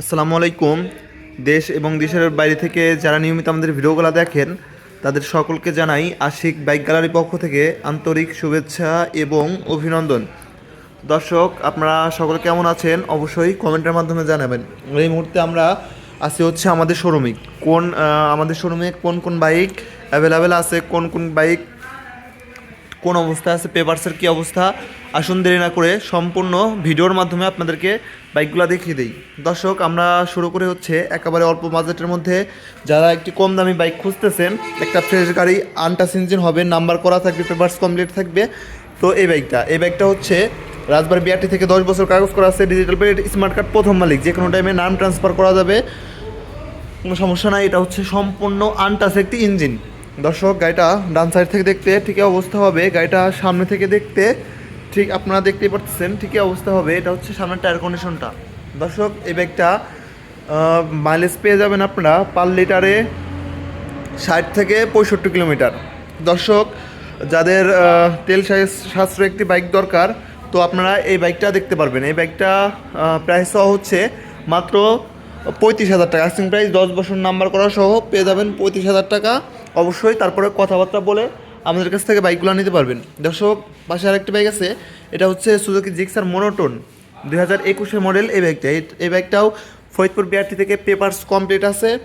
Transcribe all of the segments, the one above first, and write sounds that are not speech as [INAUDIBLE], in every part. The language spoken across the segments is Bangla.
আসসালামু আলাইকুম। দেশ এবং দেশের বাইরে থেকে যারা নিয়মিত আমাদের ভিডিওগুলো দেখেন, তাদের সকলকে জানাই আশিক বাইক গ্যালারির পক্ষ থেকে আন্তরিক শুভেচ্ছা এবং অভিনন্দন। দর্শক, আপনারা সকলে কেমন আছেন? অবশ্যই কমেন্টের মাধ্যমে জানাবেন। এই মুহূর্তে আমরা আছি হচ্ছে আমাদের শোরুমে কোন আমাদের শোরুমে কোন কোন বাইক অ্যাভেলেবেল আছে, কোন কোন বাইক কোন অবস্থা আছে পেপারসের কী অবস্থা আসুন দেরি না করে সম্পূর্ণ ভিডিওর মাধ্যমে আপনাদেরকে বাইকগুলো দেখিয়ে দিই। দর্শক, আমরা শুরু করে হচ্ছে একেবারে অল্প বাজেটের মধ্যে। যারা একটি কম দামি বাইক খুঁজতেছেন, একটা ফ্রেশ গাড়ি, আনটাস ইঞ্জিন হবে, নাম্বার করা থাকবে, পেপার্স কমপ্লিট থাকবে। তো এই বাইকটা এই বাইকটা হচ্ছে রাজবাড়ি বিআরটি থেকে দশ বছর কাগজ করা আছে ডিজিটাল প্লেট স্মার্ট কার্ড প্রথম মালিক। যে কোনো টাইমে নাম ট্রান্সফার করা যাবে। কোনো সমস্যা নাই, এটা হচ্ছে সম্পূর্ণ আনটাস একটি ইঞ্জিন। দর্শক, গাড়িটা ডান সাইড থেকে দেখতে ঠিকই অবস্থা হবে। গাড়িটা সামনে থেকে দেখতে ঠিক আপনারা দেখতেই পাচ্ছেন, ঠিকই অবস্থা হবে। এটা হচ্ছে সামনের টায়ার কন্ডিশনটা দর্শক, এই ব্যাগটা মাইলেজ পেয়ে যাবেন আপনারা পার লিটারে ষাট থেকে পঁয়ষট্টি কিলোমিটার দর্শক, যাদের তেল সাশ্রয়- একটি বাইক দরকার, তো আপনারা এই বাইকটা দেখতে পারবেন। এই বাইকটা প্রাইস হচ্ছে মাত্র পঁয়ত্রিশ হাজার টাকা। আস্কিং প্রাইস দশ বছর নাম্বার করা সহ পেয়ে যাবেন পঁয়ত্রিশ হাজার টাকা। অবশ্যই তারপরে কথাবার্তা বলে আমাদের কাছ থেকে বাইকগুলো নিতে পারবেন। দর্শক পাশে আরেকটি বাইক আছে। এটা হচ্ছে সুজুকি জিক্সার মোনোটোন দুই হাজার একুশের মডেল এই বাইকটা এই- এই বাইকটাও ফরিদপুর বিআরটি থেকে পেপার্স কমপ্লিট আছে।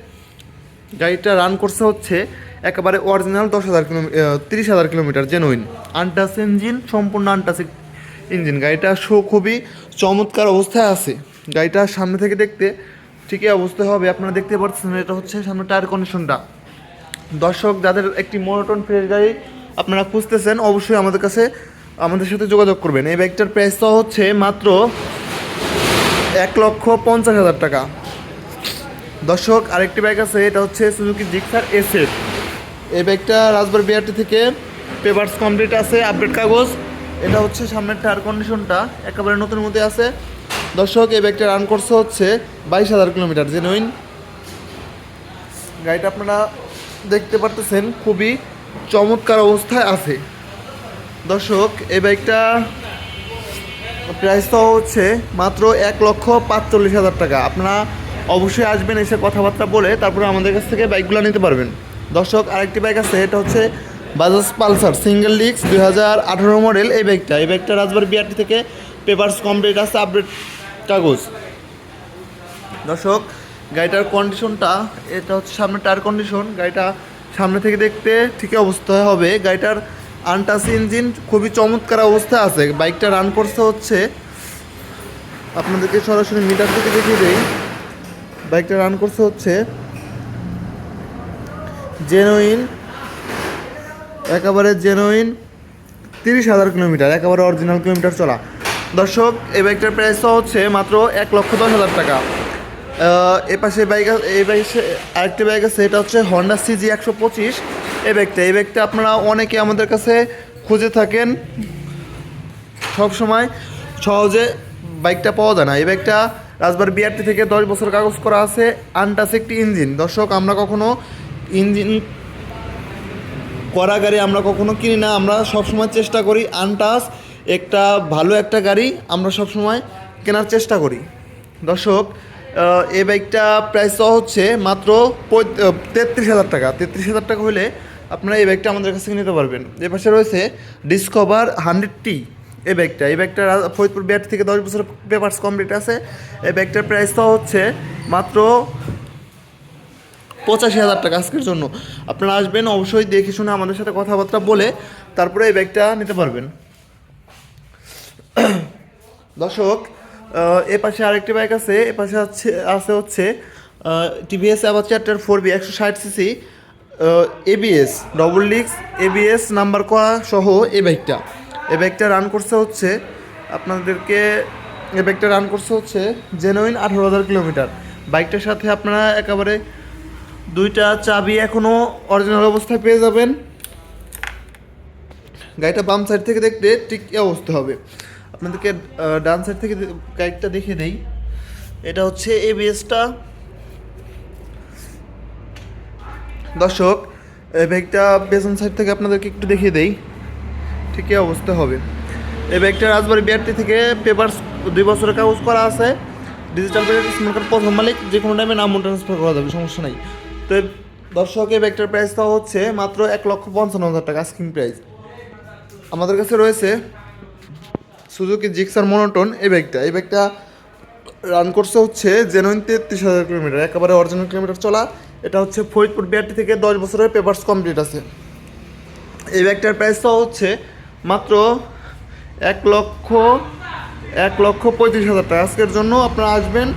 গাড়িটা রান করছে হচ্ছে একেবারে অরিজিনাল দশ হাজার কিলোমি তিরিশ হাজার কিলোমিটার জেনুইন আনটাস ইঞ্জিন সম্পূর্ণ আনটাস ইঞ্জিন গাড়িটা শো খুবই চমৎকার অবস্থায় আছে। গাড়িটা সামনে থেকে দেখতে ঠিকই অবস্থা হবে। আপনারা দেখতে পাচ্ছেন এটা হচ্ছে সামনে টায়ার কন্ডিশনটা দর্শক, যাদের একটি মোনোটন ফ্রেশ গাড়ি আপনারা খুঁজতেছেন, অবশ্যই আমাদের কাছে, আমাদের সাথে যোগাযোগ করবেন। এই বাইকটার প্রাইসটা হচ্ছে মাত্র এক লক্ষ পঞ্চাশ হাজার টাকা। দর্শক, আরেকটি ব্যাগ আছে, এটা হচ্ছে সুজুকি জিক্সার এসএফ এই ব্যাগটা রাজবার বিআরটি থেকে পেপারস কমপ্লিট আছে, আপডেট কাগজ। এটা হচ্ছে সামনের টায়ার কন্ডিশনটা একেবারে নতুন মধ্যে আছে। দর্শক, এই ব্যাগটা রান করছে হচ্ছে বাইশ হাজার কিলোমিটার জেনুইন গাড়িটা আপনারা দেখতে পারতেছেন, খুবই চমৎকার অবস্থায় আছে। দর্শক, এই বাইকটা প্রাইস তো হচ্ছে মাত্র এক লক্ষ পাঁচচল্লিশ হাজার টাকা। আপনারা অবশ্যই আসবেন, এসে কথাবার্তা বলে তারপরে আমাদের কাছ থেকে বাইকগুলো নিতে পারবেন। দর্শক, আরেকটি বাইক আছে, এটা হচ্ছে বাজাজ পালসার সিঙ্গেল ডিক্স দুই হাজার আঠেরো মডেল এই বাইকটা। এই বাইকটা রাজবাড়ি বিআরটি থেকে পেপারস কমপ্লিট আছে আপডেট কাগজ। দর্শক গাড়িটার কন্ডিশনটা এটা হচ্ছে সামনে টায়ার কন্ডিশন গাড়িটা সামনে থেকে দেখতে ঠিকই অবস্থা হবে। গাড়িটার আনটাস ইঞ্জিন খুবই চমৎকার অবস্থা আছে। বাইকটা রান করতে হচ্ছে, আপনাদেরকে সরাসরি মিটার থেকে দেখিয়ে দেই। বাইকটা রান করতে হচ্ছে জেনুইন একেবারে জেনুইন তিরিশ হাজার কিলোমিটার, একেবারে অরিজিনাল কিলোমিটার চলা। দর্শক, এই বাইকটার প্রাইস হচ্ছে মাত্র এক লক্ষ দশ হাজার টাকা। এ পাশে বাইক এই বাইকে আরেকটি বাইক আছে, এটা হচ্ছে হন্ডা সিজি একশো পঁচিশ। এই ব্যাগটা এই ব্যাগটা আপনারা অনেকে আমাদের কাছে খুঁজে থাকেন। সব সময় সহজে বাইকটা পাওয়া যায় না। এই বাইকটা রাজবাড়ি বিআরটি থেকে দশ বছর কাগজ করা আছে আনটাস একটি ইঞ্জিন দর্শক, আমরা কখনো ইঞ্জিন করা গাড়ি আমরা কখনো কিনি না। আমরা সবসময় চেষ্টা করি আনটাস একটা ভালো একটা গাড়ি আমরা সবসময় কেনার চেষ্টা করি। দর্শক এই বাইকটা প্রাইস হচ্ছে মাত্র তেত্রিশ হাজার টাকা। তেত্রিশ হাজার টাকা হলে আপনারা এই বাইকটা আমাদের কাছ থেকে নিতে পারবেন। এ পাশে রয়েছে ডিসকভার হান্ড্রেড টি এই ব্যাগটা এই ব্যাগটা ফরিদপুর বিআর থেকে দশ বছর পেপার্স কমপ্লিট আছে। এই ব্যাগটার প্রাইসটা হচ্ছে মাত্র পঁচাশি হাজার টাকা আজকের জন্য। আপনারা আসবেন, অবশ্যই দেখে শুনে আমাদের সাথে কথাবার্তা বলে তারপরে এই ব্যাগটা নিতে পারবেন। [COUGHS] দর্শক এ পাশে আরেকটি বাইক আছে, এ পাশে আছে আছে হচ্ছে টিভিএস আবার চ্যাপ্টার ফোর বি একশো ষাট সিসি এবিএস ডবল ডিক্স এবিএস নাম্বার করা সহ এ বাইকটা এ বাইকটা রান করছে হচ্ছে, আপনাদেরকে এ বাইকটা রান করছে হচ্ছে জেনুইন আঠারো হাজার কিলোমিটার। বাইকটার সাথে আপনারা একেবারে দুইটা চাবি এখনও অরিজিনাল অবস্থায় পেয়ে যাবেন। গাড়িটা বাম সাইড থেকে দেখতে ঠিক অবস্থা হবে। আপনাদেরকে ডান সাইড থেকে দে- গাড়িটা দেখিয়ে দেই এটা হচ্ছে এবিএসটা দর্শক, এই ব্যাগটা পেছন সাইড থেকে আপনাদেরকে একটু দেখিয়ে দেই। ঠিক এই অবস্থা হবে। এই ব্যাগটা রাজবাড়ি বিআরটি থেকে পেপার দুই বছরের কাগজ করা আছে। ডিজিটাল পেমেন্ট স্মার্ট কার্ড প্রথম মালিক যে কোনো টাইমে নাম ট্রান্সফার করা যাবে, সমস্যা নাই। তো দর্শক, এই ব্যাগটার প্রাইসটা হচ্ছে মাত্র এক লক্ষ পঞ্চান্ন হাজার টাকা স্কিম প্রাইস আমাদের কাছে রয়েছে সুজুকি জিক্সার মনোটন এই ব্যাগটা এই ব্যাগটা রান করছে হচ্ছে জেনুইন তেত্রিশ হাজার কিলোমিটার একেবারে অরিজিনাল কিলোমিটার চলা। এটা হচ্ছে ফরিদপুর বিআরটি থেকে দশ বছরের পেপার্স কমপ্লিট আছে। এই ব্যাগটার প্রাইসটা হচ্ছে মাত্র এক লক্ষ এক লক্ষ পঁয়ত্রিশ হাজার টাকা। আজকের জন্য আপনারা আসবেন,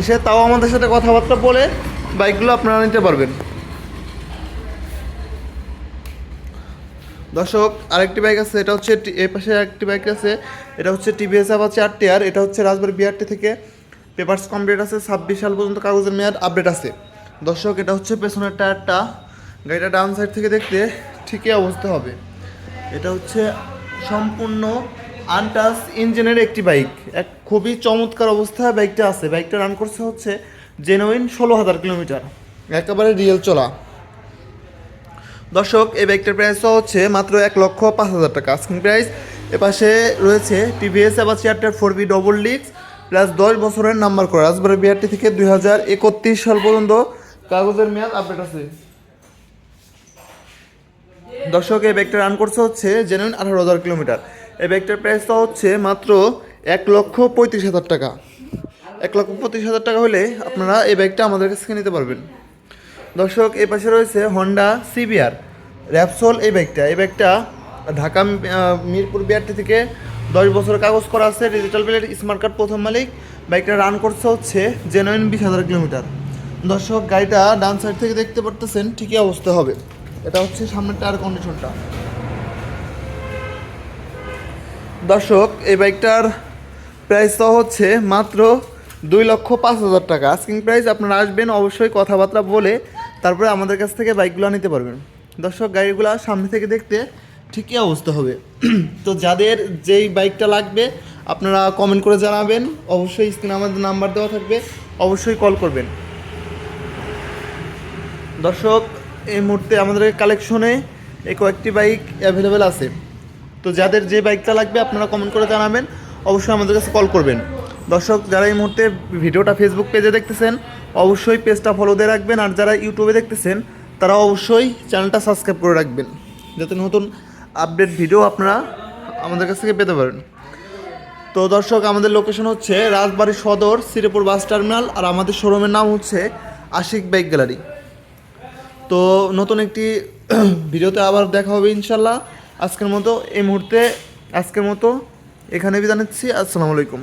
এসে তাও আমাদের সাথে কথাবার্তা বলে বাইকগুলো আপনারা নিতে পারবেন। দর্শক, আরেকটি বাইক আছে, এটা হচ্ছে এই পাশে একটি বাইক আছে, এটা হচ্ছে টিভিএস আবার চার টিয়ার এটা হচ্ছে রাজবাড়ি বিআরটি থেকে পেপার্স কমপ্লিট আছে, ছাব্বিশ সাল পর্যন্ত কাগজের মেয়াদ আপডেট আছে। দর্শক, এটা হচ্ছে পেছনের টায়ারটা, গাড়িটা ডাউন সাইড থেকে দেখতে ঠিকই অবস্থা হবে। এটা হচ্ছে সম্পূর্ণ আনটাস ইঞ্জিনের একটি বাইক এক খুবই চমৎকার অবস্থায় বাইকটা আছে। বাইকটা রান করছে হচ্ছে জেনুইন ষোলো হাজার কিলোমিটার। একেবারে রিয়েল চলা। দর্শক, এই বাইকটার প্রাইস হচ্ছে মাত্র এক লক্ষ পাঁচ হাজার টাকা। আস্কিং প্রাইস এপাশে রয়েছে টিভিএস আবার চেয়ারটার ফোর বি ডবল লিক্স প্লাস দশ বছরের নাম্বার করা। রাজবাড়ি বিআরটি থেকে দুই হাজার একত্রিশ সাল পর্যন্ত কাগজের মেয়াদ আপডেট আছে। দর্শক, এই ব্যাগটা রান করছে হচ্ছে জেনুইন আঠারো হাজার কিলোমিটার। এই ব্যাগটার প্রাইসটা হচ্ছে মাত্র এক লক্ষ পঁয়ত্রিশ হাজার টাকা। এক লক্ষ পঁয়ত্রিশ হাজার টাকা হলে আপনারা এই ব্যাগটা আমাদের কাছ নিতে পারবেন। দর্শক এই পাশে রয়েছে হন্ডা সিবিআর র্যাপসোল এই ব্যাগটা এই ব্যাগটা ঢাকা মিরপুর বিআরটি থেকে দশ বছর কাগজ করা আছে। ডিজিটাল প্লেট স্মার্ট কার্ড প্রথম মালিক। বাইকটা রান করছে হচ্ছে জেনুইন বিশ হাজার কিলোমিটার দর্শক, গাড়িটা ডান সাইড থেকে দেখতে পারতেছেন, ঠিকই অবস্থা হবে। এটা হচ্ছে সামনের টায়ার কন্ডিশনটা দর্শক, এই বাইকটার প্রাইসটা হচ্ছে মাত্র দুই লক্ষ পাঁচ হাজার টাকা। আস্কিং প্রাইস আপনারা আসবেন, অবশ্যই কথাবার্তা বলে তারপরে আমাদের কাছ থেকে বাইকগুলো নিতে পারবেন। দর্শক, গাড়িগুলো সামনে থেকে দেখতে ঠিকই অবস্থা হবে। [CLEARS THROAT] তো যাদের যেই বাইকটা লাগবে, আপনারা কমেন্ট করে জানাবেন। অবশ্যই স্ক্রিনে আমাদের নাম্বার দেওয়া থাকবে, অবশ্যই কল করবেন। দর্শক, এই মুহূর্তে আমাদের কালেকশনে এই কয়েকটি বাইক অ্যাভেলেবেল আছে। তো যাদের যে বাইকটা লাগবে, আপনারা কমেন্ট করে জানাবেন, অবশ্যই আমাদের কাছে কল করবেন। দর্শক, যারা এই মুহূর্তে ভিডিওটা ফেসবুক পেজে দেখতেছেন, অবশ্যই পেজটা ফলো দিয়ে রাখবেন। আর যারা ইউটিউবে দেখতেছেন তারা অবশ্যই চ্যানেলটা সাবস্ক্রাইব করে রাখবেন, যাতে নতুন আপডেট ভিডিও আপনারা আমাদের কাছ থেকে পেতে পারেন। তো দর্শক, আমাদের লোকেশন হচ্ছে রাজবাড়ী সদর, শ্রীপুর বাস টার্মিনাল, আর আমাদের শোরুমের নাম হচ্ছে আশিক বাইক গ্যালারি। তো নতুন একটি [CLEARS THROAT] ভিডিওতে আবার দেখা হবে ইনশাল্লাহ আজকের মতো এই মুহূর্তে, আজকের মতো এখানে বিদায় নিচ্ছি। আসসালামু আলাইকুম।